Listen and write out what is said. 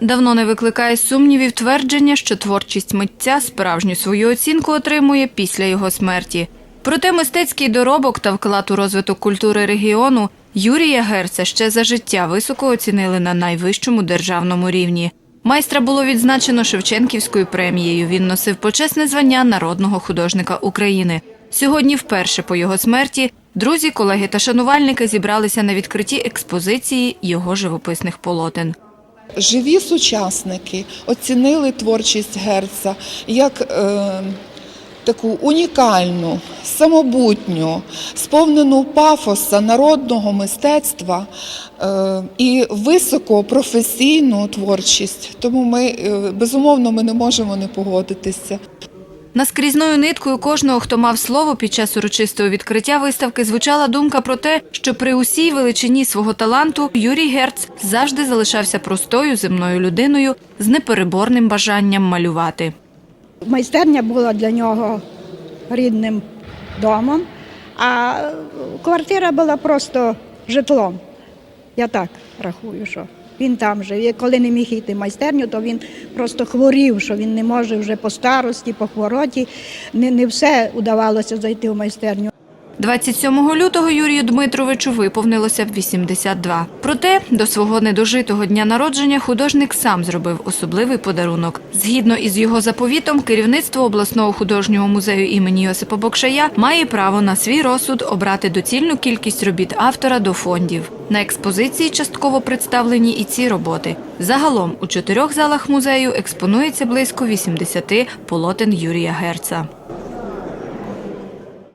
Давно не викликає сумнівів твердження, що творчість митця справжню свою оцінку отримує після його смерті. Проте мистецький доробок та вклад у розвиток культури регіону Юрія Герца ще за життя високо оцінили на найвищому державному рівні. Майстра було відзначено Шевченківською премією. Він носив почесне звання народного художника України. Сьогодні, вперше по його смерті, друзі, колеги та шанувальники зібралися на відкритті експозиції його живописних полотен. Живі сучасники оцінили творчість Герца як е, таку унікальну, самобутню, сповнену пафоса народного мистецтва е, і високопрофесійну творчість. Тому ми е, безумовно ми не можемо не погодитися. Наскрізною ниткою кожного, хто мав слово під час урочистого відкриття виставки, звучала думка про те, що при усій величині свого таланту Юрій Герц завжди залишався простою земною людиною з непереборним бажанням малювати. Майстерня була для нього рідним домом, а квартира була просто житлом. Я так рахую, що він там же. Коли не міг йти в майстерню, то він просто хворів, що він не може вже по старості, по хвороті. Не, не все удавалося зайти в майстерню. 27 лютого Юрію Дмитровичу виповнилося 82. Проте до свого недожитого дня народження художник сам зробив особливий подарунок. Згідно із його заповітом, керівництво обласного художнього музею імені Йосипа Бокшая має право на свій розсуд обрати доцільну кількість робіт автора до фондів. На експозиції частково представлені і ці роботи. Загалом у чотирьох залах музею експонується близько 80 полотен Юрія Герца.